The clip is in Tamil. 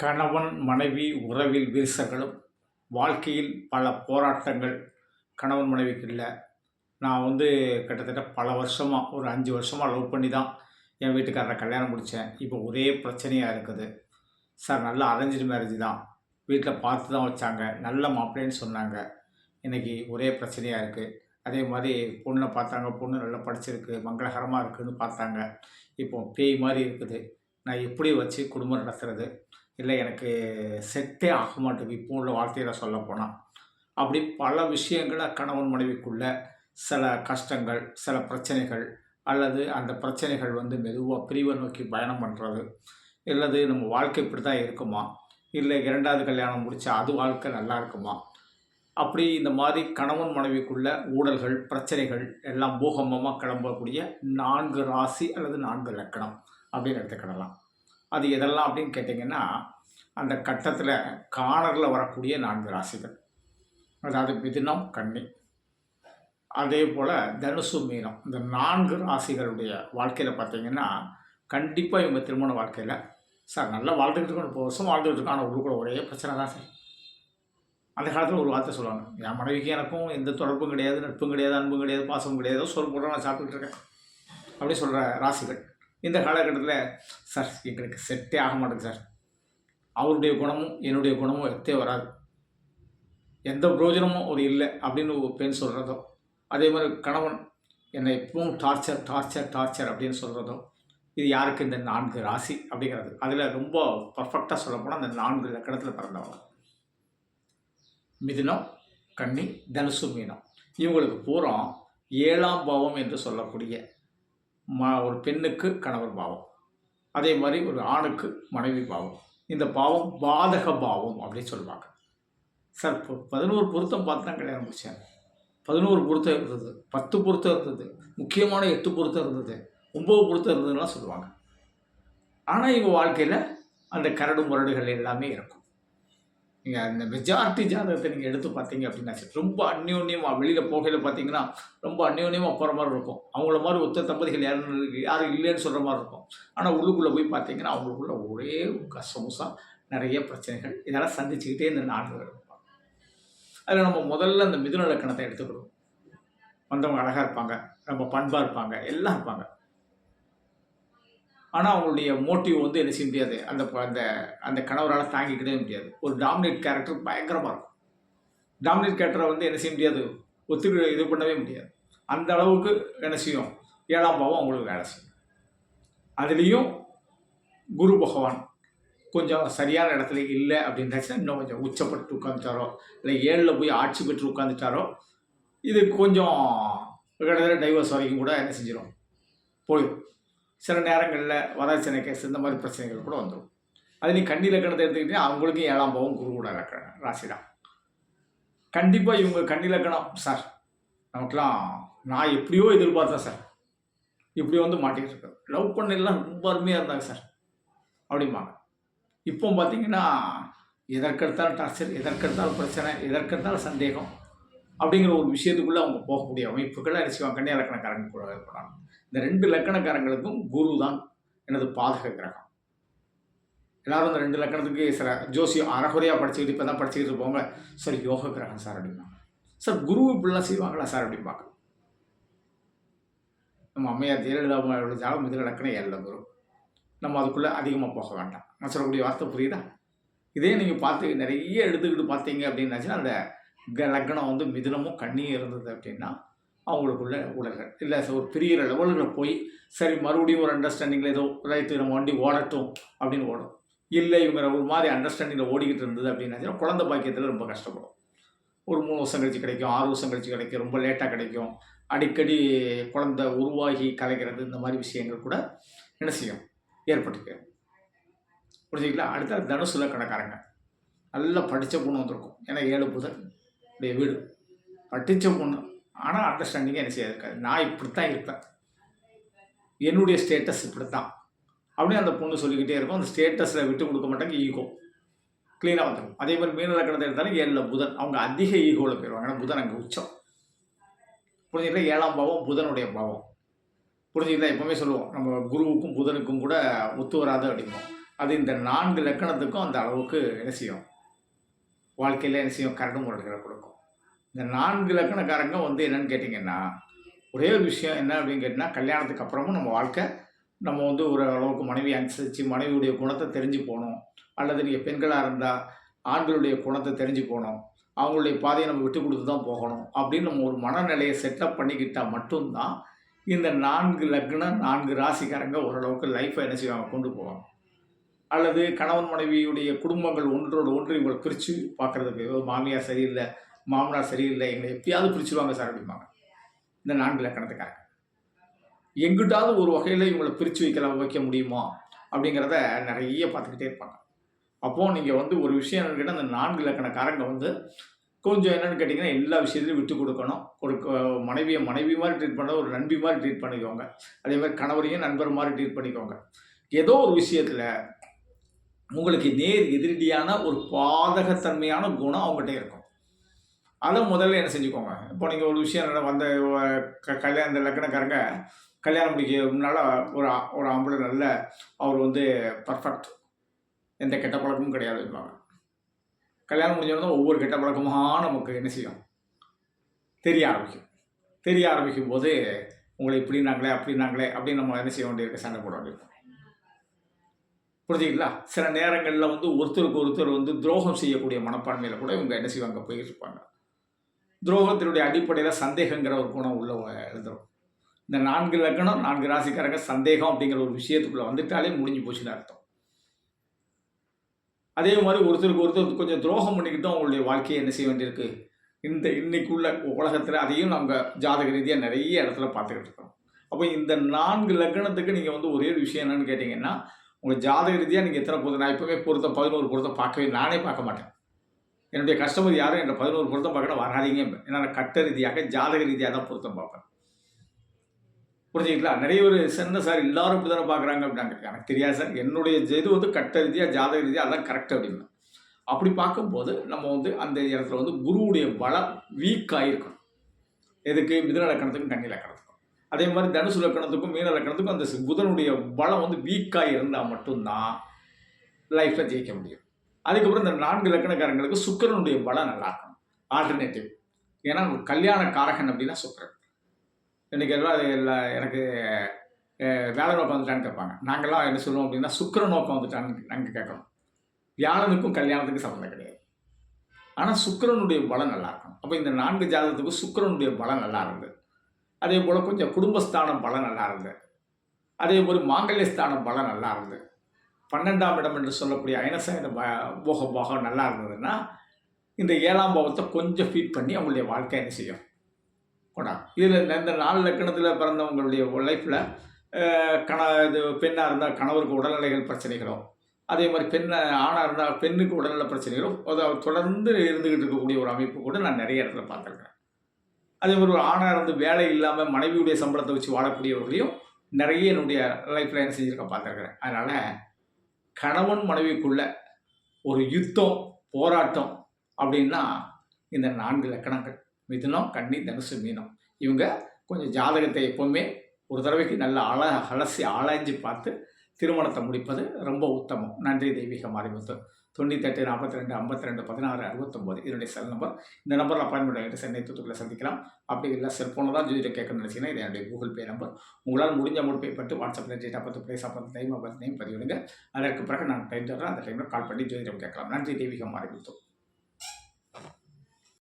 கணவன் மனைவி உறவில் விரிசல்களும் வாழ்க்கையில் பல போராட்டங்கள் கணவன் மனைவிக்கு இல்லை. நான் வந்து கிட்டத்தட்ட பல வருஷமாக ஒரு அஞ்சு வருஷமாக லவ் பண்ணி தான் என் வீட்டுக்காரரை கல்யாணம் முடித்தேன். இப்போ ஒரே பிரச்சனையாக இருக்குது. சார் நல்ல அரேஞ்சு மேரேஜ் தான். வீட்டில் பார்த்து தான் வச்சாங்க. நல்ல மாப்பிள்ளைன்னு சொன்னாங்க. இன்றைக்கி ஒரே பிரச்சனையாக இருக்குது அதே மாதிரி பொண்ணை பார்த்தாங்க. பொண்ணு நல்லா படிச்சிருக்கு. மங்களகரமாக இருக்குதுன்னு பார்த்தாங்க. இப்போ பேய் மாதிரி இருக்குது. நான் எப்படி வச்சு குடும்பம் நடத்துறது? இல்லை எனக்கு செட்டே ஆக மாட்டேங்குது இப்போ உள்ள வார்த்தையில் சொல்ல போனால் அப்படி பல விஷயங்களை கணவன் மனைவிக்குள்ள சில கஷ்டங்கள் சில பிரச்சனைகள் அல்லது அந்த பிரச்சனைகள் வந்து மெதுவாக பிரிவை நோக்கி பயணம் பண்ணுறது இல்லது நம்ம வாழ்க்கை இப்படி தான் இருக்குமா? இல்லை இரண்டாவது கல்யாணம் முடித்தா அது வாழ்க்கை நல்லா இருக்குமா? அப்படி இந்த மாதிரி கணவன் மனைவிக்குள்ள ஊழல்கள் பிரச்சனைகள் எல்லாம் பூகம்பமாக கிளம்பக்கூடிய நான்கு ராசி அல்லது நான்கு லக்கணம் அப்படின்னு எடுத்துக்கிடலாம். அது எதெல்லாம் அப்படின்னு கேட்டிங்கன்னா அந்த கட்டத்தில் காணரில் வரக்கூடிய நான்கு ராசிகள். அதாவது மிதுனம் கன்னி. அதே போல் தனுசு மீனம். இந்த நான்கு ராசிகளுடைய வாழ்க்கையில் பார்த்தீங்கன்னா கண்டிப்பாக இவங்க திருமண வாழ்க்கையில் சார் நல்லா வாழ்ந்துக்கிட்டு இருக்கோம். இப்போ வருஷம் வாழ்ந்துக்கிட்டு இருக்கோம். ஆனால் உள்ளுக்குள்ள ஒரே பிரச்சனை தான் சார். அந்த காலத்தில் ஒரு வார்த்தை சொல்லுவாங்க. என் மனைவிக்கு எனக்கும் எந்த தொடர்பும் கிடையாது நட்பும் கிடையாது அன்பும் கிடையாது பாசமும் கிடையாது. சொல் போட்டு நான் சாப்பிட்டுட்டு இருக்கேன். அப்படி சொல்கிற ராசிகள். இந்த காலகட்டத்தில் சார் எங்களுக்கு செட்டே ஆக மாட்டேங்குது சார். அவருடைய குணமும் என்னுடைய குணமும் எத்தே வராது. எந்த பிரயோஜனமும் ஒரு இல்லை அப்படின்னு ஒரு பெண் சொல்கிறதோ அதே மாதிரி கணவன் என்னை எப்பவும் டார்ச்சர் டார்ச்சர் டார்ச்சர் அப்படின்னு சொல்கிறதோ இது யாருக்கு இந்த நான்கு ராசி அப்படிங்கிறது. அதில் ரொம்ப பர்ஃபெக்டாக சொல்லப்போனால் அந்த நான்கு லக்கணத்தில் பிறந்தவங்க. மிதுனம் கன்னி தனுசு மீனம். இவங்களுக்கு பூரா ஏழாம் பாவம் என்று சொல்லக்கூடிய மா ஒரு பெண்ணுக்கு கணவர் பாவம். அதே மாதிரி ஒரு ஆணுக்கு மனைவி பாவம். இந்த பாவம் பாதக பாவம் அப்படின்னு சொல்லுவாங்க. சார் இப்போ பதினோரு பொருத்தம் பார்த்து தான் கல்யாணம் முடித்தேன் பதினோரு பொருத்தம் இருந்தது. பத்து பொருத்தம் இருந்தது. முக்கியமான எட்டு பொருத்தம் இருந்தது. ஒம்பது பொருத்தம் இருந்ததுலாம் சொல்லுவாங்க. ஆனால் இவங்க வாழ்க்கையில் அந்த கரடு முரடுகள் எல்லாமே இருக்கும். நீங்கள் அந்த மெஜாரிட்டி ஜாதகத்தை நீங்கள் எடுத்து பார்த்தீங்க அப்படின்னா சரி, ரொம்ப அந்யோன்யமாக வெளியில் போகையில் பார்த்தீங்கன்னா ரொம்ப அந்யோன்யமாக போகிற மாதிரி இருக்கும். அவங்கள மாதிரி ஒத்த தம்பதிகள் யாரும் யாரும் இல்லைன்னு சொல்கிற மாதிரி இருக்கும். ஆனால் உள்ளுக்குள்ளே போய் பார்த்தீங்கன்னா அவங்களுக்குள்ள ஒரே கசமுசா நிறைய பிரச்சனைகள் இதெல்லாம் சந்திச்சுக்கிட்டே இந்த நாடுகள் இருப்பாங்க. அதில் நம்ம முதல்ல அந்த மிதுன இலக்கணத்தை எடுத்துக்கிடுவோம் வந்தவங்க அழகாக இருப்பாங்க ரொம்ப பண்பாக இருப்பாங்க எல்லாம் இருப்பாங்க. ஆனால் அவங்களுடைய மோட்டிவ் வந்து என்ன செய்ய முடியாது? அந்த அந்த அந்த கணவரால் தாங்கிக்கிட்டே முடியாது. ஒரு டாமினேட் கேரக்டர் பயங்கரமாக இருக்கும். டாமினேட் கேரக்டரை வந்து என்ன செய்ய முடியாது? ஒத்துக்க இது பண்ணவே முடியாது. அந்த அளவுக்கு என்ன செய்யும்? ஏழாம் பாவம் அவங்களுக்கு வேலை செய்யும். அதுலேயும் குரு பகவான் கொஞ்சம் சரியான இடத்துல இல்லை அப்படின்றாச்சுன்னா இன்னும் கொஞ்சம் உச்சப்பட்டு உட்காந்துட்டாரோ இல்லை ஏழில் போய் ஆட்சி பெற்று உட்காந்துட்டாரோ இது கொஞ்சம் கிட்டத்தட்ட டைவர்ஸ் வரைக்கும் கூட என்ன செஞ்சிடும் போயிடும் சில நேரங்களில் வரதட்சணை கேஸ் இந்த மாதிரி பிரச்சனைகள் கூட வந்துடும் அது நீ கண்ணி லக்கணத்தை எடுத்துக்கிட்டிங்கன்னா அவங்களுக்கும் ஏழாம் பாவம் குரு கூட லக்கணம் ராசி தான் கண்டிப்பாக இவங்க கண்ணி லக்கணம் சார். நமக்குலாம் நான் எப்படியோ எதிர்பார்த்தேன் சார். இப்படி வந்து மாட்டிக்கிட்டு இருக்கேன் லவ் பண்ணலாம் ரொம்ப அருமையாக இருந்தாங்க சார். அப்படிம்பாங்க. இப்போ பார்த்தீங்கன்னா எதற்கெடுத்தாலும் டார்ச்சர் எதற்கெடுத்தாலும் பிரச்சனை எதற்கெடுத்தாலும் சந்தேகம். அப்படிங்கிற ஒரு விஷயத்துக்குள்ளே அவங்க போகக்கூடிய அமைப்புகளை அரிசிவாங்க கன்னியா லக்கணக்காரங்க கூட ஏற்படாங்க இந்த ரெண்டு லக்கணக்காரங்களுக்கும் குரு தான் எனது பாதக கிரகம். எல்லாரும் இந்த ரெண்டு லக்கணத்துக்கு சில ஜோசியம் அறகுறையாக படிச்சுக்கிட்டு இப்போ தான் படிச்சுக்கிட்டு இருப்பவங்க சார் யோக கிரகம் சார் அப்படிம்பாங்க சார் குரு இப்படிலாம் செய்வாங்களா சார்? அப்படிம்பாங்க. நம்ம அம்மையார் ஜெயலலிதா அம்மையாரோட ஜாதகம் மிதுன லக்கணம் ஏழில் குரு நம்ம அதுக்குள்ளே அதிகமாக போக வேண்டாம். நான் சொல்லக்கூடிய வார்த்தை புரியுதா? இதே நீங்கள் பார்த்து நிறைய எடுத்துக்கிட்டு பார்த்தீங்க அப்படின்னாச்சுன்னா அந்த லக்னம் வந்து மிதுனமும் கண்ணியும் இருந்தது அப்படின்னா அவங்களுக்குள்ள உடல்கள் இல்லை ஒரு பெரிய லெவலில் போய் சரி மறுபடியும் ஒரு அண்டர்ஸ்டாண்டிங்கில் ஏதோ ரைட்டு நம்ம வண்டி ஓடட்டும் அப்படின்னு ஓடும். இல்லை இவங்க ஒரு மாதிரி அண்டர்ஸ்டாண்டிங்கில் ஓடிக்கிட்டு இருந்தது அப்படின்னா குழந்தை பாக்கியத்தில் ரொம்ப கஷ்டப்படும். ஒரு மூணு வருஷம் கழிச்சு கிடைக்கும் ஆறு வருஷம் கழிச்சு கிடைக்கும் ரொம்ப லேட்டாக கிடைக்கும். அடிக்கடி குழந்தை உருவாகி கலைக்கிறது இந்த மாதிரி விஷயங்கள் கூட என்ன செய்யும்? ஏற்பட்டுக்கு புரிஞ்சுக்கலாம் அடுத்த தனுசுல கணக்காரங்க. நல்லா படித்த பொண்ணு வந்திருக்கும். ஏன்னா ஏழு புதன். உடைய வீடு. பட்டிச்ச பொண்ணு. ஆனால் அண்டர்ஸ்டாண்டிங்கே என்ன செய்யாது இருக்காது. நான் இப்படி தான் இருப்பேன். என்னுடைய ஸ்டேட்டஸ் இப்படி தான் அப்படின்னு அந்த பொண்ணு சொல்லிக்கிட்டே இருக்கும். அந்த ஸ்டேட்டஸில் விட்டு கொடுக்க மாட்டாங்க ஈகோ க்ளீனாக வந்துடும் அதே மாதிரி மீன லக்கணத்தை எடுத்தாலும் ஏழில் புதன். அவங்க அதிக ஈகோவில் போயிடுவாங்க. ஏன்னா புதன் அங்கே உச்சம். புரிஞ்சுக்கிட்டா? ஏழாம் பாவம் புதனுடைய பாவம். புரிஞ்சுக்கிட்டா? எப்பவுமே சொல்லுவோம் நம்ம குருவுக்கும் புதனுக்கும் கூட ஒத்து வராது அப்படிம்போம் அது இந்த நான்கு லக்கணத்துக்கும் அந்த அளவுக்கு என்ன செய்யும்? வாழ்க்கையில் என்ன செய்யும்? கரடு முரடுகளை கொடுக்கும். இந்த நான்கு லக்கணக்காரங்க வந்து என்னன்னு கேட்டிங்கன்னா ஒரே ஒரு விஷயம் என்ன அப்படின்னு கேட்டிங்கன்னா கல்யாணத்துக்கு அப்புறமும் நம்ம வாழ்க்கை நம்ம வந்து ஒரு அளவுக்கு மனைவி அனுசரித்து மனைவியுடைய குணத்தை தெரிஞ்சு போகணும். அல்லது நீங்கள் பெண்களாக இருந்தால் ஆண்களுடைய குணத்தை தெரிஞ்சு போகணும். அவங்களுடைய பாதையை நம்ம விட்டு கொடுத்து தான் போகணும். அப்படின்னு நம்ம ஒரு மனநிலையை செட்டப் பண்ணிக்கிட்டால் மட்டும்தான் இந்த நான்கு லக்னம் நான்கு ராசிக்காரங்க ஓரளவுக்கு லைஃப்பை என்ன செய்வாங்க? கொண்டு போவாங்க. அல்லது கணவன் மனைவியுடைய குடும்பங்கள் ஒன்றோடு ஒன்று இவங்களை பிரித்து பார்க்குறதுக்கு மாமியார் சரியில்லை மாமனார் சரியில்லை எங்களை எப்படியாவது பிரிச்சுருவாங்க சார் அப்படிம்பாங்க. இந்த நான்கு லக்கணத்துக்காரங்க எங்கிட்டாவது ஒரு வகையில் இவங்களை பிரித்து வைக்கலாம் வைக்க முடியுமா? அப்படிங்கிறத நிறைய பார்த்துக்கிட்டே இருப்பாங்க. அப்போது நீங்கள் வந்து ஒரு விஷயம் என்னன்னு கேட்டால் அந்த நான்கு இலக்கணக்காரங்க வந்து கொஞ்சம் என்னென்னு கேட்டிங்கன்னா எல்லா விஷயத்துலையும் விட்டு கொடுக்கணும். ஒரு மனைவியை மனைவி மாதிரி ட்ரீட் பண்ண ஒரு நண்பி மாதிரி ட்ரீட் பண்ணிக்கோங்க. அதே மாதிரி கணவரையும் நண்பர் மாதிரி ட்ரீட் பண்ணிக்கோங்க. ஏதோ ஒரு விஷயத்தில் உங்களுக்கு நேர் எதிரடியான ஒரு பாதகத்தன்மையான குணம் அவங்ககிட்ட இருக்கும். அதை முதல்ல என்ன செஞ்சுக்கோங்க. இப்போ நீங்கள் ஒரு விஷயம் வந்த க கல்யாணம் இந்த லக்கணக்காரங்க கல்யாணம் முடிக்க முன்னால் ஒரு ஒரு ஆம்பளை நல்ல அவர் வந்து பர்ஃபெக்ட் எந்த கெட்ட பழக்கமும் கிடையாது இருப்பாங்க கல்யாணம் முடிஞ்சவங்க ஒவ்வொரு கெட்ட பழக்கமாக நமக்கு என்ன செய்யும்? தெரிய ஆரம்பிக்கும். தெரிய ஆரம்பிக்கும் போது உங்களை இப்படினாங்களே அப்படின்னாங்களே அப்படின்னு நம்ம என்ன செய்ய வேண்டியிருக்கு? சண்டை போட வேண்டியிருக்கும் புரிஞ்சுங்களா சில நேரங்களில் வந்து ஒருத்தருக்கு ஒருத்தர் வந்து துரோகம் செய்யக்கூடிய மனப்பான்மையில் கூட இவங்க என்ன செய்வாங்க? போயிட்டு இருப்பாங்க. துரோகத்தினுடைய அடிப்படையில் சந்தேகங்கிற ஒரு குணம் உள்ளவங்க எழுதுறோம் இந்த நான்கு லக்கணம் நான்கு ராசிக்காரங்க சந்தேகம் அப்படிங்கிற ஒரு விஷயத்துக்குள்ளே வந்துட்டாலே முடிஞ்சு போச்சுன்னு அர்த்தம். அதே மாதிரி ஒருத்தருக்கு ஒருத்தர் கொஞ்சம் துரோகம் பண்ணிக்கிட்டும் அவங்களுடைய வாழ்க்கையை என்ன செய்ய வேண்டியிருக்கு? இந்த இன்னைக்குள்ள உலகத்தில் அதையும் நம்ம ஜாதக ரீதியாக நிறைய இடத்துல பார்த்துக்கிட்டு இருக்கோம். அப்போ இந்த நான்கு லக்கணத்துக்கு நீங்கள் வந்து ஒரே ஒரு விஷயம் என்னன்னு கேட்டிங்கன்னா உங்கள் ஜாதக ரீதியாக நீங்கள் எத்தனை பொருத்தம் நான் எப்போவுமே பொருத்தம் பதினோரு பொருத்தம் பார்க்கவே நானே பார்க்க மாட்டேன். என்னுடைய கஸ்டமர் யாரும் என்னை பதினோரு பொருத்தம் பார்க்கணும் வராதீங்க. ஏன்னா நான் கட்ட ரீதியாக ஜாதக ரீதியாக தான் பொருத்தம் பார்ப்பேன். புரிஞ்சுக்கலாம் நிறைய ஒரு சின்ன சார் எல்லாரும் இப்படி தானே பார்க்குறாங்க? அப்படின்னாங்க. எனக்கு தெரியாது சார். என்னுடைய இது வந்து கட்ட ரீதியாக ஜாதக ரீதியாக அதான் கரெக்ட் அப்படின்னு. அப்படி பார்க்கும்போது நம்ம வந்து அந்த இடத்துல வந்து குருவுடைய பலம் வீக் ஆகிருக்கும் எதுக்கு? மிதுன லக்கணத்துக்கும் கன்னி லக்கணத்துக்கும். அதே மாதிரி தனுசு லக்கணத்துக்கும் மீன லக்கணத்துக்கும் அந்த புதனுடைய பலம் வந்து வீக்காக இருந்தால் மட்டும்தான் லைஃப்பில் ஜெயிக்க முடியும். அதுக்கப்புறம் இந்த நான்கு லக்கணக்காரங்களுக்கு சுக்கரனுடைய பலம் நல்லா இருக்கணும் ஆல்டர்னேட்டிவ் ஏன்னா கல்யாண காரகன் அப்படின்னா சுக்கிரன். இன்னைக்கு எல்லாம் அது எல்லாம் எனக்கு வேலை நோக்கம் வந்துட்டான்னு கேட்பாங்க. நாங்கள்லாம் என்ன சொல்லுவோம் அப்படின்னா சுக்கிர நோக்கம் வந்துட்டான்னு நாங்கள் கேட்கணும். வியாழனுக்கும் கல்யாணத்துக்கும் சம்மந்தம் கிடையாது. ஆனால் சுக்கிரனுடைய பலம் நல்லா இருக்கும் அப்போ இந்த நான்கு ஜாதகத்துக்கும் சுக்கிரனுடைய பலம் நல்லா இருந்தது அதே போல் கொஞ்சம் குடும்பஸ்தானம் பலம் நல்லா இருந்தது. அதே போல் மாங்கல்யஸ்தானம் பலம் நல்லா இருந்தது. பன்னெண்டாம் இடம் என்று சொல்லக்கூடிய அயனசாயன ப போக போகம் நல்லா இருந்ததுன்னா இந்த ஏழாம் பாவத்தை கொஞ்சம் ஃபீட் பண்ணி அவங்களுடைய வாழ்க்கை என்ன செய்யும்? கொடா இதில் இந்த நாலு லக்கணத்தில் பிறந்தவங்களுடைய லைஃப்பில் கண இது பெண்ணாக இருந்தால் கணவருக்கு உடல்நிலைகள் பிரச்சனைகளோ அதே மாதிரி பெண்ணை ஆணாக இருந்தால் பெண்ணுக்கு உடல்நல பிரச்சனைகளோ அதை தொடர்ந்து இருந்துக்கிட்டு இருக்கக்கூடிய ஒரு அமைப்பு கூட நான் நிறைய இடத்துல பார்த்துருக்கேன். அதே மாதிரி ஒரு ஆணாக இருந்து வேலை இல்லாமல் மனைவியுடைய சம்பளத்தை வச்சு வாழக்கூடியவர்களையும் நிறைய என்னுடைய லைஃப்பில் என்ன செஞ்சுருக்கேன் பார்த்துருக்குறேன். அதனால் கணவன் மனைவிக்குள்ள ஒரு யுத்தம் போராட்டம் அப்படின்னா இந்த நான்கு லக்கணங்கள். மிதுனம் கன்னி தனுசு மீனம். இவங்க கொஞ்சம் ஜாதகத்தை எப்போவுமே ஒரு தடவைக்கு நல்லா அல அலசி ஆராய்ஞ்சு பார்த்து திருமணத்தை முடிப்பது ரொம்ப உத்தமம். நன்றி தெய்வீக மாரிமுத்து தொண்ணூத்தெட்டு நாற்பத்தி ரெண்டு ஐம்பத்தி ரெண்டு பதினாறு அறுபத்தொம்போது. இதனுடைய செல் நம்பர் இந்த நம்பரில் அப்பாயின்மெண்ட் ஆகிட்டு சென்னை தூத்துக்குள்ள சந்திக்கலாம். அப்படி இல்லை செல்ஃபோனில் தான் ஜோதிடம் கேட்கணும்னு நினச்சிங்கன்னா இது என்னுடைய கூகுள் பே நம்பர் உங்களால் முடிஞ்ச அமௌண்ட் பே பண்ணிட்டு வாட்ஸ்அப்பில் டேட்டா பார்த்து பிளேஸ் பார்த்து டைம் பார்த்து நேம் பதிவிடுங்க. அதற்கு பிறகு நான் டைம் தர்றேன் அந்த டைமில் கால் பண்ணி ஜோதிடம் கேட்கலாம். நன்றி தெய்வீகம் ஆரம்பித்தோம்.